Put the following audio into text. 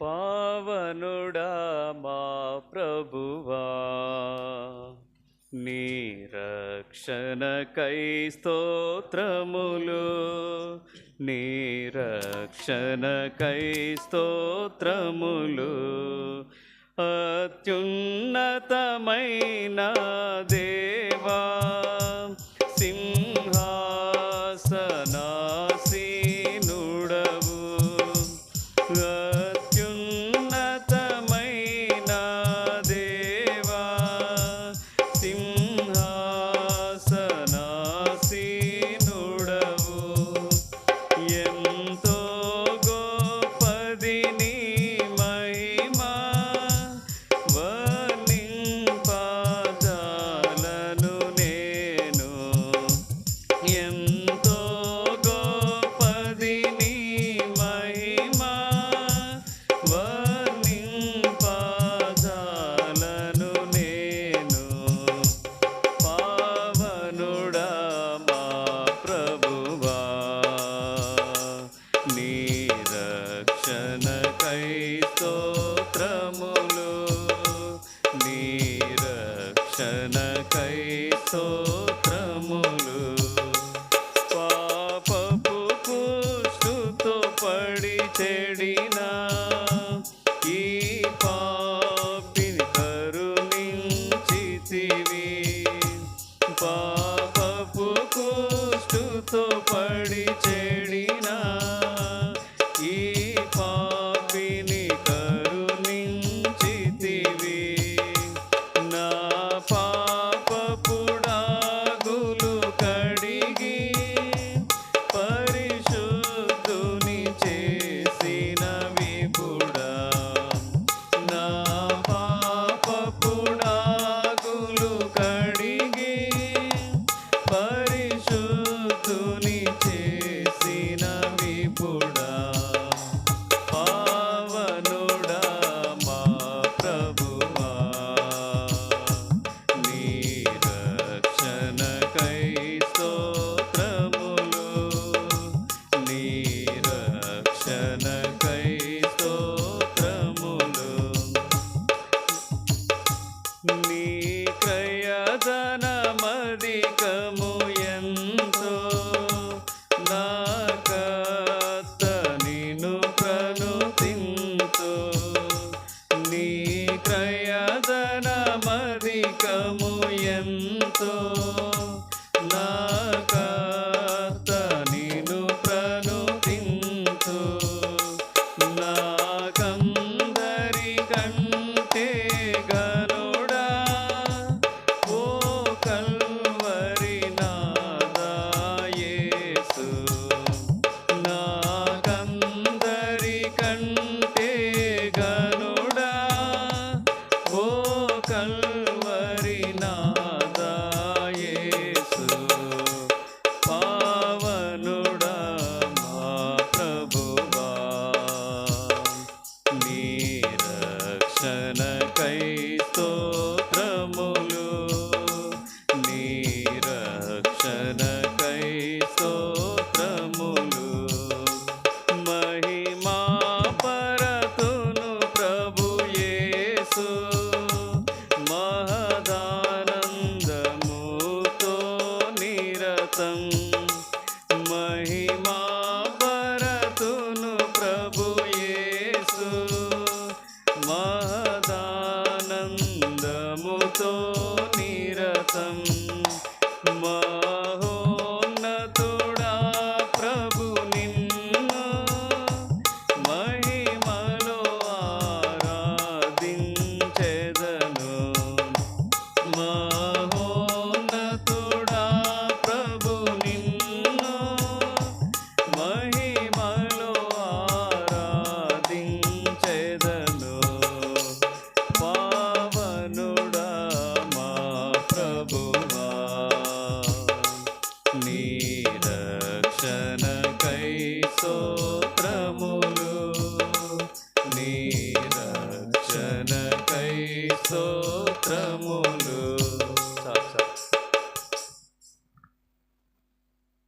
పవనుడా మా ప్రభువా. నీరక్షణ రక్షణకై స్తోత్రములు నీ రక్షణకై స్తోత్రములు. అత్యున్నతమైన దే கை